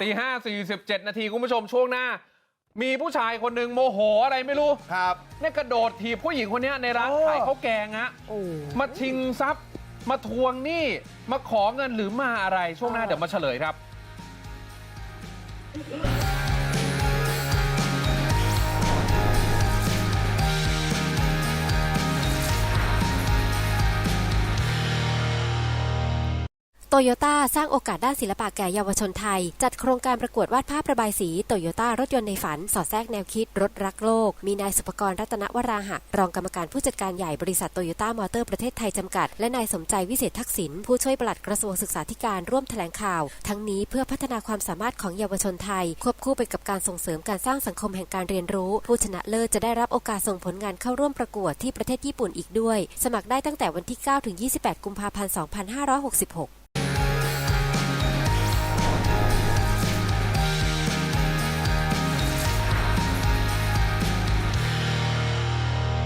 ตีห้าสี่สิบเจ็ดนาทีคุณผู้ชมช่วงหน้า มีผู้ชายคนหนึ่งโมโหอะไรไม่รู้ครับเนี่ยกระโดดถีบผู้หญิงคนเนี้ยในร้านโอ้ขายข้าวแกงฮะโอ้มาชิงทรัพย์ มาทวงหนี้มาขอเงินหรือมาอะไรช่วงหน้าเดี๋ยวมาเฉลยครับ โตโยต้าสร้างโอกาสด้านศิลปะแก่เยาวชนไทย จัดโครงการประกวดวาดภาพระบายสีโตโยต้ารถยนต์ในฝัน สอดแทรกแนวคิดรถรักโลก มีนายสุภกรรัตนวราหะ รองกรรมการผู้จัดการใหญ่บริษัทโตโยต้ามอเตอร์ประเทศไทยจำกัด และนายสมใจวิเศษทักษิณผู้ช่วยปลัดกระทรวงศึกษาธิการร่วมแถลงข่าว ทั้งนี้เพื่อพัฒนาความสามารถของเยาวชนไทย ควบคู่ไปกับการส่งเสริมการสร้างสังคมแห่งการเรียนรู้ ผู้ชนะเลิศจะได้รับโอกาสส่งผลงานเข้าร่วมประกวดที่ประเทศญี่ปุ่นอีกด้วย สมัครได้ตั้งแต่วันที่ 9 ถึง 28 กุมภาพันธ์ 2566